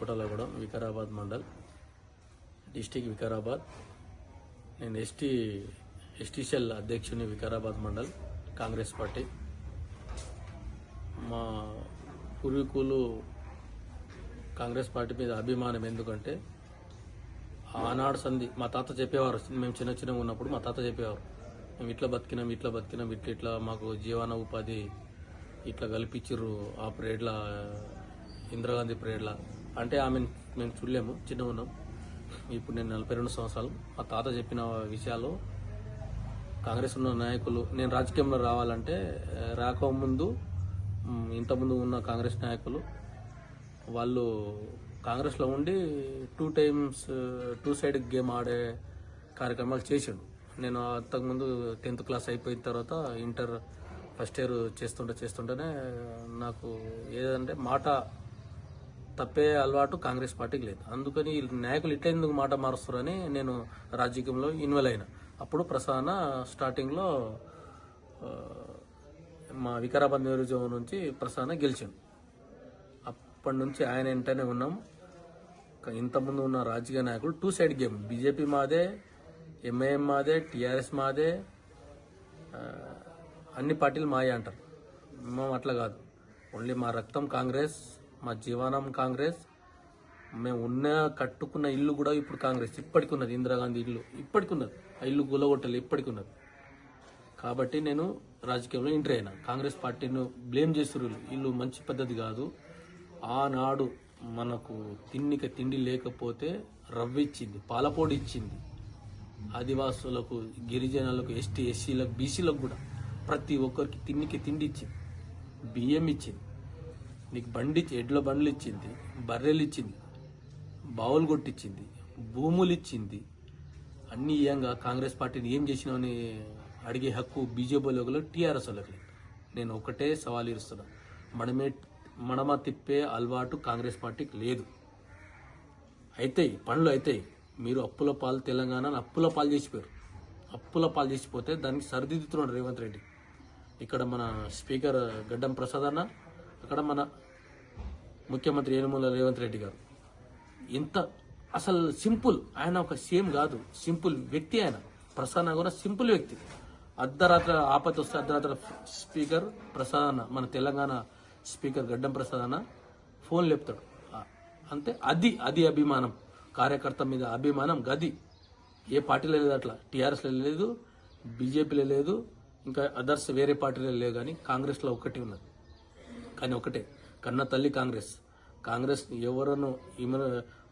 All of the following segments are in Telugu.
పుటలగూడెం వికారాబాద్ మండల్ డిస్టిక్ వికారాబాద్. నేను ఎస్టీ ఎస్టీ సెల్ అధ్యక్షుని వికారాబాద్ మండల్ కాంగ్రెస్ పార్టీ. మా పూర్వీకులు కాంగ్రెస్ పార్టీ మీద అభిమానం ఎందుకంటే ఆనాడు సంధి మా తాత చెప్పేవారు మేము చిన్న చిన్నగా ఉన్నప్పుడు మా తాత చెప్పేవారు మేము ఇట్లా బతికినాం ఇట్లా బతికినాం ఇట్లా ఇట్లా మాకు జీవన ఉపాధి ఇట్లా కల్పించరు ఆ పీరియడ్ల ఇందిరాగాంధీ పీరియడ్ల అంటే ఆమె మేము చూడలేము చిన్నగా ఉన్నాం. ఇప్పుడు నేను నలభై రెండు సంవత్సరాలు. మా తాత చెప్పిన విషయాలు కాంగ్రెస్ ఉన్న నాయకులు నేను రాజకీయంలో రావాలంటే రాకముందు ఇంతకుముందు ఉన్న కాంగ్రెస్ నాయకులు వాళ్ళు కాంగ్రెస్లో ఉండి two times two side game ఆడే కార్యక్రమాలు చేసిండు. నేను అంతకుముందు టెన్త్ క్లాస్ అయిపోయిన తర్వాత ఇంటర్ ఫస్ట్ ఇయర్ చేస్తుంటే చేస్తుంటేనే నాకు ఏదంటే మాట తప్పే అలవాటు కాంగ్రెస్ పార్టీకి లేదు. అందుకని నాయకులు ఇట్లా ఎందుకు మాట మారుస్తారని నేను రాజకీయంలో ఇన్వాల్వ్ అయినా. అప్పుడు ప్రసాన స్టార్టింగ్లో మా వికారాబాద్ నియోజకవర్గం నుంచి ప్రసాన గెలిచాను అప్పటి నుంచి ఆయన వెంటనే ఉన్నాం. ఇంతకుముందు ఉన్న రాజకీయ నాయకులు టూ సైడ్ గేమ్ బీజేపీ మాదే ఎంఐఎం మాదే టీఆర్ఎస్ మాదే అన్ని పార్టీలు మాయే అంటారు. మేము అట్లా కాదు. ఓన్లీ మా రక్తం కాంగ్రెస్ మా జీవనం కాంగ్రెస్ మేము ఉన్న కట్టుకున్న ఇల్లు కూడా ఇప్పుడు కాంగ్రెస్. ఇప్పటికి ఉన్నది ఇందిరాగాంధీ ఇల్లు. ఇప్పటికి ఉన్నది ఆ ఇల్లు గులగొట్టలు ఇప్పటికి ఉన్నది కాబట్టి నేను రాజకీయంలో ఎంటర్ అయినా. కాంగ్రెస్ పార్టీని బ్లేమ్ చేస్తున్నారు వీళ్ళు. మంచి పద్ధతి కాదు. ఆనాడు మనకు తిన్నిక తిండి లేకపోతే రవ్వ ఇచ్చింది పాలపొడి ఇచ్చింది. ఆదివాసులకు గిరిజనులకు ఎస్టీ ఎస్సీలకు బీసీలకు కూడా ప్రతి ఒక్కరికి తిన్నికి తిండి ఇచ్చింది. బియ్యం ఇచ్చింది. నీకు బండి ఎడ్ల బండ్లు ఇచ్చింది బర్రెలు ఇచ్చింది బావులు కొట్టించింది భూములు ఇచ్చింది అన్ని ఇయంగా కాంగ్రెస్ పార్టీని ఏం చేసినామని అడిగే హక్కు బీజేపీ లోకలు టీఆర్ఎస్ వాళ్ళకి నేను ఒకటే సవాల్ ఇస్తున్నా మనమే మనమ తిప్పే అలవాటు కాంగ్రెస్ పార్టీకి లేదు. అయితే పనులు అవుతాయి మీరు అప్పుల పాలు తెలంగాణ అప్పుల పాలు చేసిపోయారు. అప్పుల పాలు చేసిపోతే దానికి సరిదిద్దుతున్నాడు రేవంత్ రెడ్డి. ఇక్కడ మన స్పీకర్ గడ్డం ప్రసాద్ అన్న అక్కడ మన ముఖ్యమంత్రి ఏనుమూల రేవంత్ రెడ్డి గారు. ఎంత అసలు సింపుల్ ఆయన ఒక సీఎం కాదు సింపుల్ వ్యక్తి ఆయన. ప్రసన్న కూడా సింపుల్ వ్యక్తి. అర్ధరాత్ర ఆపత్తి వస్తే అర్ధరాత్ర స్పీకర్ ప్రసాద్ మన తెలంగాణ స్పీకర్ గడ్డం ప్రసాద్ అన్న ఫోన్ లేపుతాడు. అంతే. అది అది అభిమానం. కార్యకర్త మీద అభిమానం గది. ఏ పార్టీలో లేదు అట్లా. టీఆర్ఎస్లో లేదు బీజేపీలో లేదు ఇంకా అదర్స్ వేరే పార్టీలో లేదు కానీ కాంగ్రెస్లో ఒకటి ఉన్నది. కానీ ఒకటే కన్న తల్లి కాంగ్రెస్. కాంగ్రెస్ ఎవరను ఈమె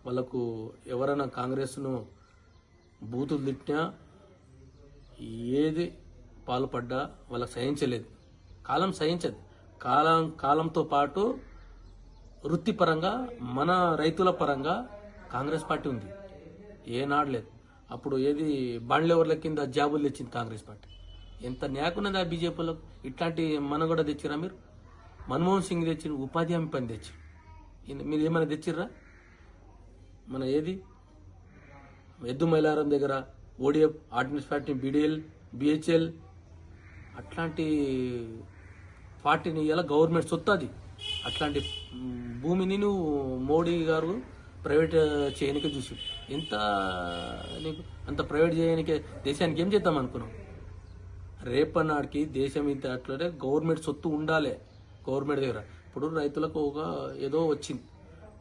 వాళ్ళకు ఎవరైనా కాంగ్రెస్ను బూతులు తిట్టినా ఏది పాల్పడ్డా వాళ్ళకి సహించలేదు. కాలం సహించదు. కాలం కాలంతో పాటు వృత్తిపరంగా మన రైతుల పరంగా కాంగ్రెస్ పార్టీ ఉంది. ఏనాడు లేదు. అప్పుడు ఏది బండ్లెవర్ల కింద జాబులు తెచ్చింది కాంగ్రెస్ పార్టీ. ఎంత న్యాకున్నది ఆ బీజేపీలో? ఇట్లాంటి మన కూడా తెచ్చిరా మీరు? మన్మోహన్ సింగ్ తెచ్చిన ఉపాధి హామీ పని తెచ్చి మీరు ఏమైనా తెచ్చిర్రా? మన ఏది? ఎద్దు మైలారం దగ్గర ODF ordnance party BDL BHEL అట్లాంటి పార్టీని ఇలా గవర్నమెంట్ సొత్తు అది అట్లాంటి భూమిని నువ్వు మోడీ గారు ప్రైవేట్ చేయనికే చూసి ఎంత నీకు అంత ప్రైవేట్ చేయనికే దేశానికి ఏం చేద్దాం అనుకున్నావు? రేపన్నాడికి దేశం ఇంత అట్లనే గవర్నమెంట్ సొత్తు ఉండాలి. గవర్నమెంట్ దగ్గర. ఇప్పుడు రైతులకు ఒక ఏదో వచ్చింది.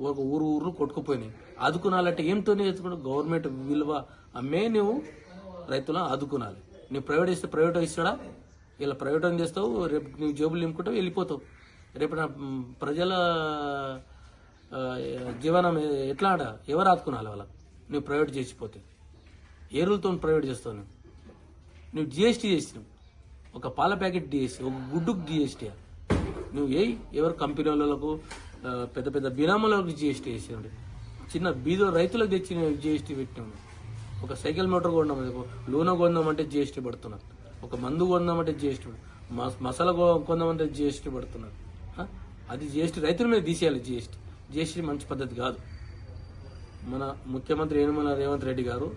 ఒక ఊరు ఊరు కొట్టుకుపోయినాయి. ఆదుకునాలంటే ఏంతో నేర్చుకుంటే గవర్నమెంట్ విలువ అమ్మే నువ్వు రైతులను ఆదుకునాలి. నువ్వు ప్రైవేట్ ఇస్తే ప్రైవేట్ ఇస్తాడా? ఇలా ప్రైవేట్ అని చేస్తావు? రేపు నువ్వు జేబులు నింపుకుంటావు వెళ్ళిపోతావు. రేపు నా ప్రజల జీవనం ఎట్లా ఆడ ఎవరు ఆదుకునాలి వాళ్ళ? నువ్వు ప్రైవేట్ చేసిపోతే. ఏ రూల్తో ప్రైవేట్ చేస్తావు నువ్వు. నువ్వు జిఎస్టీ చేసినావు. ఒక పాల ప్యాకెట్ జిఎస్టీ ఒక గుడ్డుకు జిఎస్టీ నువ్వు ఏ ఎవరు కంపెనీ వాళ్ళకు పెద్ద పెద్ద బినాములకు జిఎస్టీ వేసినాడు చిన్న బీదో రైతులకు తెచ్చిన జిఎస్టీ పెట్టినావు ఒక సైకిల్ మోటార్ కొన్నాం లోన కొందామంటే జిఎస్టీ పడుతున్నారు. ఒక మందు కొందామంటే జిఎస్టీ మసాలా కొందామంటే జిఎస్టీ పడుతున్నారు. అది జిఎస్టీ రైతుల మీద తీసేయాలి జిఎస్టీ జిఎస్టీ మంచి పద్ధతి కాదు. మన ముఖ్యమంత్రి ఏనుమల రేవంత్ రెడ్డి గారు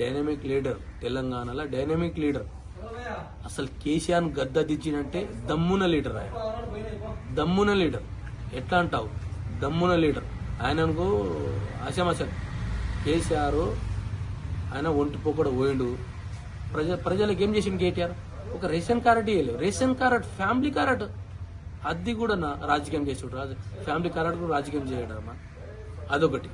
డైనమిక్ లీడర్ తెలంగాణలో డైనమిక్ లీడర్. అసలు కేసీఆర్ గద్ద దించినంటే దమ్మున లీడర్ ఆయన. దమ్మున లీడర్. ఎట్లా అంటావు? దమ్మున లీడర్. ఆయనకు ఆశామాష కేసీఆర్ ఆయన ఒంటి పొక్కడ పోయిండు. ప్రజ ప్రజలకు ఏం చేసిండు కేటీఆర్? ఒక రేషన్ కార్డు ఇవ్వలేదు రేషన్ కార్డు ఫ్యామిలీ కార్డు. అది కూడా నా రాజకీయం చేసాడు. రాజ ఫ్యామిలీ కార్డు కూడా రాజకీయం చేయడమ్మా అదొకటి.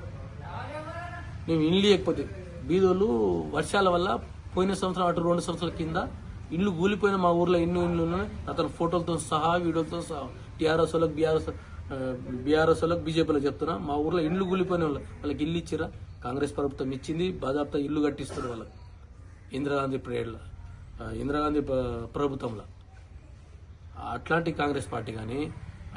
మేము ఇల్లు లేకపోతే బీదోళ్ళు వర్షాల వల్ల పోయిన సంవత్సరం అటు రెండు సంవత్సరాల కింద ఇల్లు కూలిపోయిన మా ఊర్లో ఎన్నో ఇల్లు ఉన్నాయి. అతను ఫోటోలతో సహా వీడియోలతో సహా టీఆర్ఎస్ వాళ్ళకి బీఆర్ఎస్ బీఆర్ఎస్ వాళ్ళకి బీజేపీలో చెప్తున్నా. మా ఊర్లో ఇల్లు కూలిపోయిన వాళ్ళు వాళ్ళకి ఇల్లు ఇచ్చిరా? కాంగ్రెస్ ప్రభుత్వం ఇచ్చింది బాధాప్త ఇల్లు కట్టిస్తారు వాళ్ళకి. ఇందిరాగాంధీ పీరియడ్లో ఇందిరాగాంధీ ప్రభుత్వంలో. అట్లాంటి కాంగ్రెస్ పార్టీ కానీ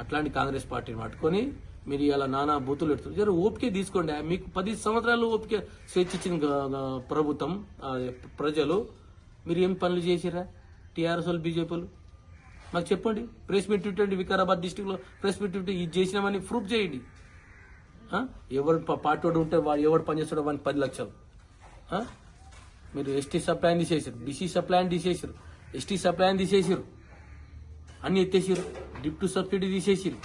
అట్లాంటి కాంగ్రెస్ పార్టీని పట్టుకొని మీరు ఇలా నానా బూతులు పెడుతున్నారు. జర ఓపిక తీసుకోండి. మీకు పది సంవత్సరాలు ఓపిక స్వేచ్ఛ ఇచ్చిన ప్రభుత్వం ప్రజలు మీరు ఏం పనులు చేసిరా టీఆర్ఎస్ వాళ్ళు బీజేపీ మాకు చెప్పండి. ప్రెస్ మీట్ ఇవ్వండి వికారాబాద్ డిస్టిక్లో. ప్రెస్ మీట్ ఇవ్వండి ఇది చేసినామని ప్రూఫ్ చేయండి. ఎవరు పార్టీ వాడు ఉంటే వాడు ఎవడు పనిచేస్తాడో వానికి పది లక్షలు. మీరు ఎస్టీ సప్లైని తీసేసారు బీసీ సప్లైని తీసేసారు ఎస్టీ సప్లైని తీసేసారు అన్ని ఎత్తేసారు డిప్టు సబ్సిడీ తీసేసారు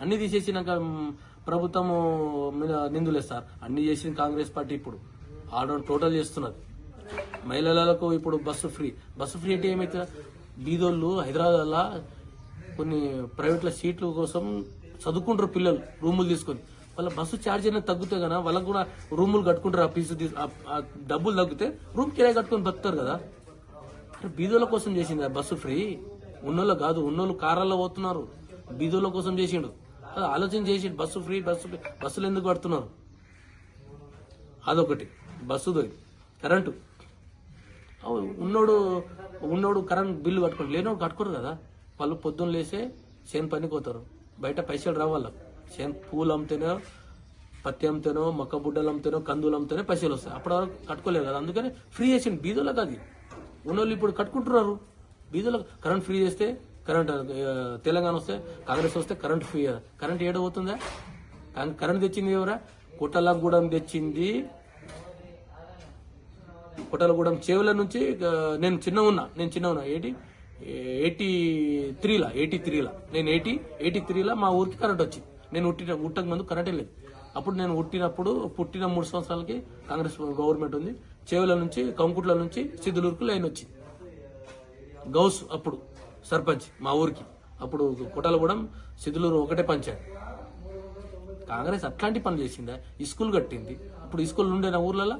అన్ని తీసేసినాక ప్రభుత్వము మీద నిందులేస్తారు అన్ని చేసిన కాంగ్రెస్ పార్టీ ఇప్పుడు. ఆర్డర్ టోటల్ చేస్తున్నది. మహిళలకు ఇప్పుడు బస్సు ఫ్రీ. బస్సు ఫ్రీ అంటే ఏమైతే బీదోళ్ళు హైదరాబాద్లో కొన్ని ప్రైవేట్ల సీట్ల కోసం చదువుకుంటారు పిల్లలు రూములు తీసుకొని. వాళ్ళ బస్సు ఛార్జ్ అనేది తగ్గుతే కదా వాళ్ళకు కూడా రూములు కట్టుకుంటారు ఆ ఫీజు డబ్బులు తగ్గితే రూమ్ కిరాయి కట్టుకొని బతుకుతారు కదా. బీదోళ్ళ కోసం చేసింది ఆ బస్సు ఫ్రీ. ఉన్నోళ్ళు కాదు ఉన్నోళ్ళు కారాల్లో పోతున్నారు. బీదోళ్ళ కోసం చేసిండు. ఆలోచన చేసిండు బస్సు ఫ్రీ బస్సు బస్సులు ఎందుకు పడుతున్నారు అదొకటి. బస్సు దొరికి కరెంటు. ఉన్నోడు ఉన్నోడు కరెంట్ బిల్లు కట్టుకోరు. లేనోడు కట్టుకోరు కదా. వాళ్ళు పొద్దున్న లేసే చేను పనికి పోతారు. బయట పైసలు రావాల చేను పూలు అమ్మితేనో పత్తి అమ్మితేనో మొక్క బుడ్డలు అమ్మితేనో కందులు అమ్మితేనే పైసలు వస్తాయి. అప్పుడు కట్టుకోలేదు కదా. అందుకని ఫ్రీ చేసిండు బీదోళ్ళకి అది. ఉన్నోళ్ళు ఇప్పుడు కట్టుకుంటున్నారు. బీదోళ్ళకి కరెంట్ ఫ్రీ చేస్తే కరెంట్ తెలంగాణ వస్తే కాంగ్రెస్ వస్తే కరెంట్ ఫ్రీ కరెంట్ ఏడో పోతుందా కరెంట్ తెచ్చింది ఎవరా? కుట్టలగూడెం తెచ్చింది. కుటలగూడెం చేవుల నుంచి నేను చిన్న ఉన్నా నేను చిన్న ఉన్నా. ఎయిటీ ఎయిటీ త్రీలా ఎయిటీ త్రీలా నేను ఎయిటీ ఎయిటీ త్రీలా మా ఊరికి కరెంట్ వచ్చింది. నేను ఉట్టిన ఉట్టక ముందు కరెంటే లేదు. అప్పుడు నేను ఉట్టినప్పుడు పుట్టిన మూడు సంవత్సరాలకి కాంగ్రెస్ గవర్నమెంట్ ఉంది. చేవుల నుంచి కంకుట్ల నుంచి సిద్ధులూరుకు లైన్ వచ్చింది. గౌస్ అప్పుడు. సర్పంచ్ మా ఊరికి. అప్పుడు కొట్టలగూడెం సిద్ధులూరు ఒకటే పంచాయత్. కాంగ్రెస్ అట్లాంటి పనులు చేసిందా? ఇస్కూల్ కట్టింది. ఇప్పుడు ఈ స్కూల్ ఉండే నా ఊర్లలో?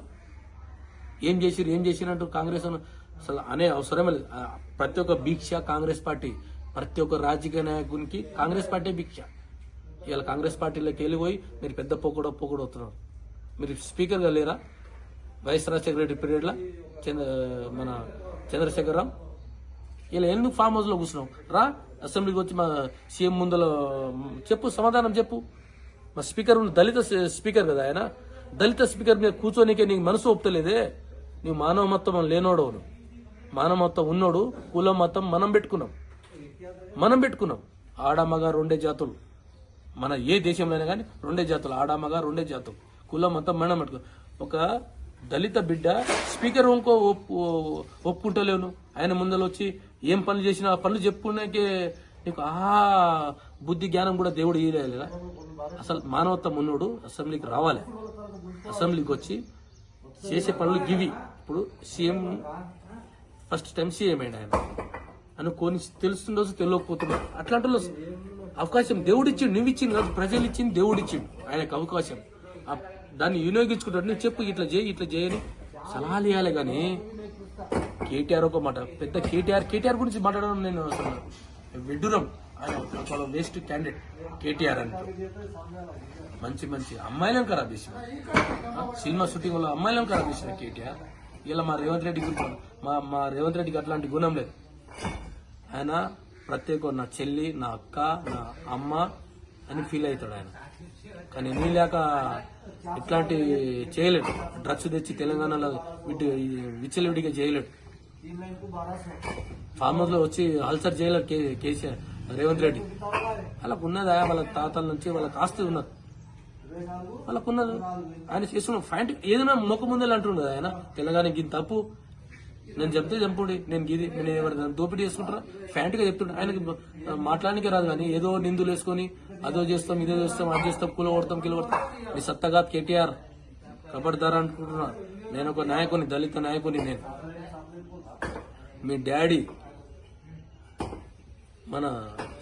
ఏం చేసిరు ఏం చేసిరంటూ కాంగ్రెస్ అసలు అనే అవసరమే లేదు. ప్రతి ఒక్క భిక్ష కాంగ్రెస్ పార్టీ ప్రతి ఒక్క రాజకీయ నాయకునికి కాంగ్రెస్ పార్టీ భిక్ష. ఇలా కాంగ్రెస్ పార్టీలోకి వెళ్ళిపోయి మీరు పెద్ద పొగడ అవుతున్నారు మీరు స్పీకర్గా లేరా? వైఎస్ రాజశేఖర రెడ్డి పీరియడ్లో? చంద్ర మన చంద్రశేఖరరావు ఇలా ఎందుకు ఫామ్ హౌస్లో కూర్చున్నావు? రా అసెంబ్లీకి వచ్చి మా సీఎం ముందర చెప్పు సమాధానం చెప్పు. మా స్పీకర్ దళిత స్పీకర్ కదా ఆయన. దళిత స్పీకర్ మీద కూర్చోనికే నీకు మనసు ఒప్పుతలేదే. నీవు మానవ మొత్తం లేనోడు మానవ మొత్తం ఉన్నోడు కులం మతం మనం పెట్టుకున్నాం. మనం పెట్టుకున్నాం. ఆడమగ రెండే జాతులు. మన ఏ దేశంలోనే కానీ రెండే జాతులు. ఆడామగా రెండే జాతులు. కులం మతం మనం పెట్టుకున్నాం. ఒక దళిత బిడ్డ స్పీకర్ ఇంకో ఒప్పు ఒప్పుకుంటలేను ఆయన ముందర వచ్చి ఏం పనులు చేసినా ఆ పనులు చెప్పుకున్నాకే నీకు ఆ బుద్ధి జ్ఞానం కూడా దేవుడు ఇయ్యలేదా అసలు మానవత్వం ఉన్నోడు అసెంబ్లీకి రావాలి. అసెంబ్లీకి వచ్చి చేసే పనులు గివి. ఇప్పుడు సీఎం ఫస్ట్ టైం సీఎం అయింది ఆయన. అనుకోని తెలుస్తుండొచ్చు తెలియకపోతున్నాడు అట్లాంటి వాళ్ళు అవకాశం దేవుడిచ్చిండు నువ్వు ఇచ్చింది కాదు ప్రజలు ఇచ్చింది దేవుడిచ్చిండు ఆయనకు అవకాశం. దాన్ని వినియోగించుకుంటాడు. నువ్వు చెప్పు ఇట్లా చేయి ఇట్లా చేయని సలహాలు ఇవ్వాలి కానీ కేటీఆర్ ఒక మాట. పెద్ద కేటీఆర్ కేటీఆర్ గురించి మాట్లాడడం నేను అసలు విడ్డూరం. ఆయన చాలా వేస్ట్ క్యాండిడేట్ కేటీఆర్ అంటే. మంచి మంచి అమ్మాయిలను ఖరాబ్ చేసింది. సినిమా షూటింగ్ వల్ల అమ్మాయిలను ఖరాబ్ చేసిన కేటీఆర్. ఇలా మా రేవంత్ రెడ్డి గురించి మా మా రేవంత్ రెడ్డికి అట్లాంటి గుణం లేదు. ఆయన ప్రత్యేక నా చెల్లి నా అక్క నా అమ్మ అని ఫీల్ అవుతాడు ఆయన. కానీ నీ లేక ఇట్లాంటి చేయలేడు. డ్రగ్స్ తెచ్చి తెలంగాణలో విడి విచ్చలవిడిగా చేయలేడు. ఫామ్ హౌస్లో వచ్చి అల్సర్ చేయలేరు కే- కేసీఆర్ రేవంత్ రెడ్డి. వాళ్ళకు ఉన్నదా వాళ్ళ తాతల నుంచి వాళ్ళకి ఆస్తి ఉన్నది. వాళ్ళకు ఉన్నది ఆయన చేస్తున్న ఫ్యాంట్ ఏదైనా మొక్క ముందే అంటుండదు ఆయన. తెలంగాణకి ఇది తప్పు. నేను చెప్తే చంపుడి నేను గిది నేను ఎవరు దోపిడీ చేసుకుంటారా? ఫ్యాంట్గా చెప్తుండే ఆయనకి మాట్లాడడానికి రాదు కానీ ఏదో నిందులు వేసుకొని అదో చేస్తాం ఇదో చేస్తాం అది చేస్తాం కుల కొడతాం కిలో కొడతాం. మీ సత్తగా కేటీఆర్. కబడ్దార్ అనుకుంటున్నా. నేను ఒక నాయకుని దళిత నాయకుని నేను. మీ డాడీ మన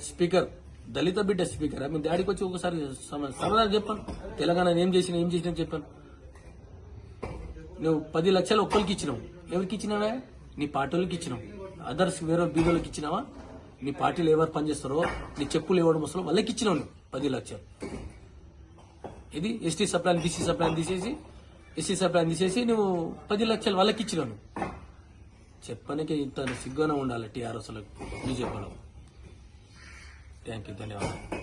స్పీకర్ దళిత బిడ్డ స్పీకర్? మీ డాడీకి వచ్చి ఒకసారి సరదా సమాధానం చెప్పాను. తెలంగాణ ఏం చేసిన ఏం చేసినా చెప్పాను. నువ్వు పది లక్షలు ఒక్కరికి ఇచ్చినావు. ఎవరికి ఇచ్చినావా? నీ పార్టీలకు ఇచ్చినావు. అదర్స్ వేరే బీదోళ్ళకి ఇచ్చినావా? నీ పార్టీలు ఎవరు పనిచేస్తారో నీ చెప్పులు ఎవరు ముసలో వాళ్ళకి ఇచ్చినావు నువ్వు పది లక్షలు. ఇది ST sub plan BC sub plan తీసేసి ఎస్సీ సప్లాన్ తీసేసి నువ్వు పది లక్షలు వాళ్ళకి ఇచ్చినావు చెప్పనికే ఇంత సిగ్గున ఉండాలి టీఆర్ఎస్లకు. బీజేపీలో థ్యాంక్ యూ ధన్యవాదాలు.